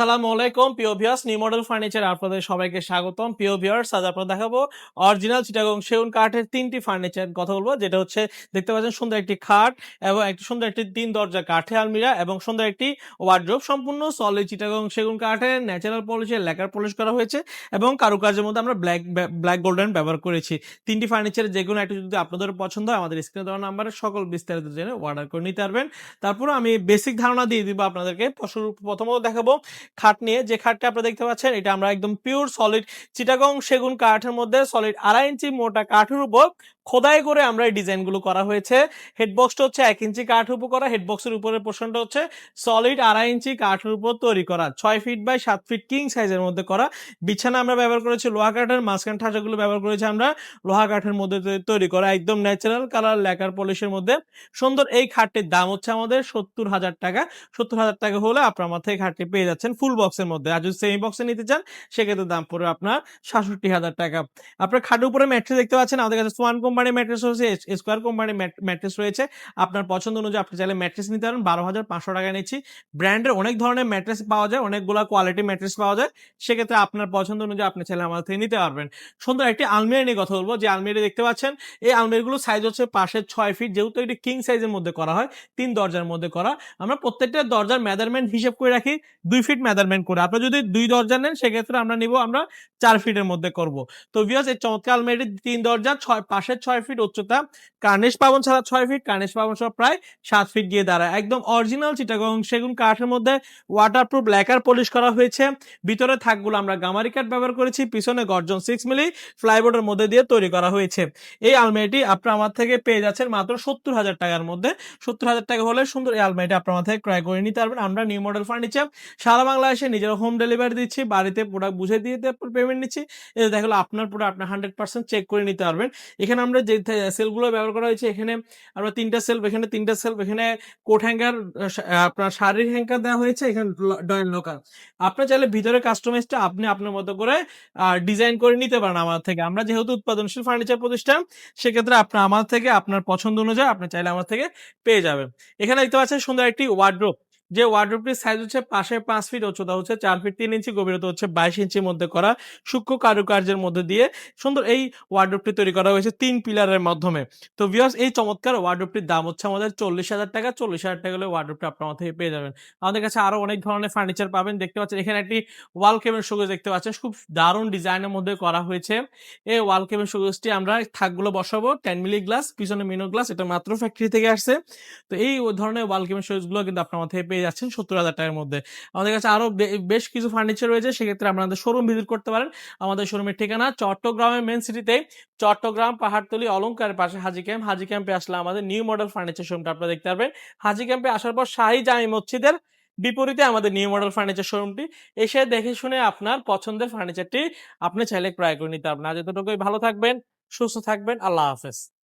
সালামু আলাইকুম, প্রিয় ভিউয়ার্স নিউ মডেল ফার্নিচার আপনাদের সবাইকে স্বাগতম। প্রিয় ভিউয়ার্স আজ আপনাদের দেখাবো অরিজিনাল চিটাগং সেগুন কাঠের তিনটি ফার্নিচার কথা বলব, যেটা হচ্ছে দেখতে পাচ্ছেন সুন্দর একটি খাট এবং একটি সুন্দর একটি তিন দরজা কাঠে আলমিরা এবং সুন্দর একটি ওয়ার্ড্রোব সম্পূর্ণ সলিড চিটাগং সেগুন কাঠের ন্যাচারাল পলিশের লেকার পলিশ করা হয়েছে এবং কারুকার্যের মধ্যে আমরা ব্ল্যাক ব্ল্যাক গোল্ডেন ব্যবহার করেছি। তিনটি ফার্নিচারের যে কোনো একটি যদি আপনাদের পছন্দ হয়, আমাদের স্ক্রিনে দেওয়া নাম্বারে সকল বিস্তারিত জেনে অর্ডার করে নিতে পারবেন। তারপর আমি বেসিক ধারণা দিয়ে দিব আপনাদেরকে। প্রথমত দেখাবো খাট নিয়ে যে খাটটা আপনারা দেখতে পাচ্ছেন, এটা আমরা একদম পিওর সলিড চিটাগং সেগুন কাঠের মধ্যে সলিড আড়াই ইঞ্চি মোটা কাঠের উপর খোদাই করে আমরা এই ডিজাইনগুলো করা হয়েছে। হেডবক্সটা হচ্ছে এক ইঞ্চি কাঠের উপর করা। হেডবক্সের উপরের পোর্শনটা হচ্ছে সলিড আড়াই ইঞ্চি কাঠের উপর তৈরি করা। ছয় ফিট বাই সাত ফিট কিং সাইজের মধ্যে করা। বিছানা আমরা ব্যবহার করেছি লোহা কাঠের। মাঝখান ঠাঁচাগুলো ব্যবহার করেছি আমরা লোহা কাঠের মধ্যে তৈরি করা। একদম ন্যাচারাল কালার লেকার পলিশের মধ্যে। সুন্দর এই খাটটির দাম হচ্ছে আমাদের সত্তর হাজার টাকা। সত্তর হাজার টাকা হলে আপনার আমার থেকে খাটটি পেয়ে যাচ্ছেন ফুল বক্সের মধ্যে। আর যদি সেমি বক্সে নিতে চান, সেক্ষেত্রে দাম পড়বে আপনার সাতষট্টি হাজার টাকা। আপনার খাটের উপরে ম্যাট্রেস দেখতে পাচ্ছেন। আমাদের কাছে সোয়ান কোম্পানির ম্যাট্রেস রয়েছে স্কোয়ার কোম্পানির ম্যাট্রেস রয়েছে। আপনার পছন্দ অনুযায়ী আপনি চাইলে ম্যাট্রেস নিতে পারেন। বারো হাজার পাঁচশো টাকা নিচ্ছি। ব্র্যান্ডের অনেক ধরনের ম্যাট্রেস পাওয়া যায়, অনেকগুলো কোয়ালিটি ম্যাট্রেস পাওয়া যায়। সেক্ষেত্রে আপনার পছন্দ অনুযায়ী আপনি চাইলে আমাদের থেকে নিতে পারবেন। সুন্দর একটি আলমিরা নিয়ে কথা বলব। যে আলমিরা দেখতে পাচ্ছেন, এই আলমিরাগুলো সাইজ হচ্ছে পাশের ছয় ফিট যেহেতু এটি কিং সাইজের মধ্যে করা হয়, তিন দরজার মধ্যে করা। আমরা প্রত্যেকটা দরজার মেজারমেন্ট হিসেব করে রাখি, দুই ফিট মেজারমেন্ট করে। আপনি যদি দুই দরজা নেন, সেক্ষেত্রে আমরা নিব, আমরা চার ফিটের মধ্যে করব। তো বিয়াস এই চমৎকার আলমারি তিন দরজা, ছয়, পাশের ছয় ফিট উচ্চতা, কার্নিশ পাবন ছাড়া ছয় ফিট কার্নিশ পাবন সহ প্রায় সাত ফিট গিয়ে দাঁড়ায়। একদম অরিজিনাল চিটাগং সেগুন কাঠের মধ্যে ওয়াটারপ্রুফ ল্যাকার পলিশ করা হয়েছে। ভিতরে থাকগুলো আমরা গামারি কাঠ ব্যবহার করেছি, পিছনে গর্জন সিক্স মিলি ফ্লাইবোর্ডের মধ্যে দিয়ে তৈরি করা হয়েছে। এই আলমারিটি আপনার আমার থেকে পেয়ে যাচ্ছেন মাত্র সত্তর হাজার টাকার মধ্যে। সত্তর হাজার টাকা হলে সুন্দর এই আলমারিটি আপনার আমার থেকে ক্রয় করে নিতে পারবেন। আমরা নিউ মডেল ফার্নিচার সারা বাংলাদেশে নিজের হোম ডেলিভারি দিচ্ছি, বাড়িতে প্রোডাক্ট বুঝে দিয়ে পেমেন্ট নিচ্ছি। এটা দেখল আপনার প্রোডাক্ট আপনার হান্ড্রেড পার্সেন্ট চেক করে নিতে পারবেন। এখানে আমরা যে সেলগুলো ব্যবহার করা হয়েছে, এখানে আমরা তিনটা সেলফ, এখানে তিনটা সেলফ, এখানে কোট হ্যাঙ্গার আপনার শাড়ির হ্যাঙ্গার দেওয়া হয়েছে, এখানে ডয়েল লোকাল। আপনার চাইলে ভিতরে কাস্টমাইজটা আপনি আপনার মতো করে ডিজাইন করে নিতে পারেন আমার থেকে। আমরা যেহেতু উৎপাদনশীল ফার্নিচার প্রতিষ্ঠান, সেক্ষেত্রে আপনার আমার থেকে, আপনার পছন্দ অনুযায়ী আপনি চাইলে আমার থেকে পেয়ে যাবেন। এখানে দেখতে পাচ্ছেন সুন্দর একটি ওয়ার্ড্রোপ যে ওয়ার্ড্রোপটির সাইজ হচ্ছে পাশে পাঁচ ফিট উচ্চতা হচ্ছে চার ফিট তিন ইঞ্চি, গভীরতা হচ্ছে বাইশ ইঞ্চির মধ্যে করা সূক্ষ্ম কারুকার্যের মধ্যে দিয়ে সুন্দর এই ওয়ার্ড্রোপটি তৈরি করা হয়েছে তিন পিলারের মাধ্যমে। তো ভিউয়ার্স এই চমৎকার ওয়ার্ড্রোপটির দাম হচ্ছে আমাদের চল্লিশ হাজার টাকা। চল্লিশ হাজার টাকা হলে ওয়ার্ড্রোপটি আপনার থেকে পেয়ে যাবেন। আমাদের কাছে আরও অনেক ধরনের ফার্নিচার পাবেন। দেখতে পাচ্ছেন, এখানে একটি ওয়াল কেবেল শোকেস দেখতে পাচ্ছেন। খুব দারুণ ডিজাইনের মধ্যে করা হয়েছে। এই ওয়াল কেবেল শোকেসটি আমরা থাকগুলো বসাবো। টেন মিলি গ্লাস পিছনে মিনো গ্লাস এটা মাত্র ফ্যাক্টরি থেকে আসছে। তো এই ধরনের ওয়াল কেবেল শোকেসগুলো কিন্তু আপনার আমার থেকে পেয়ে যাচ্ছেন সত্তর হাজার টাকার মধ্যে। আমাদের কাছে আরও বেশ কিছু ফার্নিচার রয়েছে, সেক্ষেত্রে আপনাদের শোরুম ভিজিট করতে পারেন। আমাদের শোরুমের ঠিকানা চট্টগ্রামের মেন সিটিতে চট্টগ্রাম, পাহাড়তলি, অলঙ্কারের পাশে হাজি ক্যাম্প। হাজি ক্যাম্পে আসলে আমাদের নিউ মডেল ফার্নিচার শোরুমটা আপনারা দেখতে পারবেন। হাজি ক্যাম্পে আসার পর শাহী জামি মসজিদের বিপরীতে আমাদের নিউ মডেল ফার্নিচার শোরুমটি এসে দেখে শুনে আপনার পছন্দের ফার্নিচারটি আপনি চাইলে ক্রয় করে নিতে পারবেন। আজ এতটুকুই, ভালো থাকবেন, সুস্থ থাকবেন, আল্লাহ হাফেজ।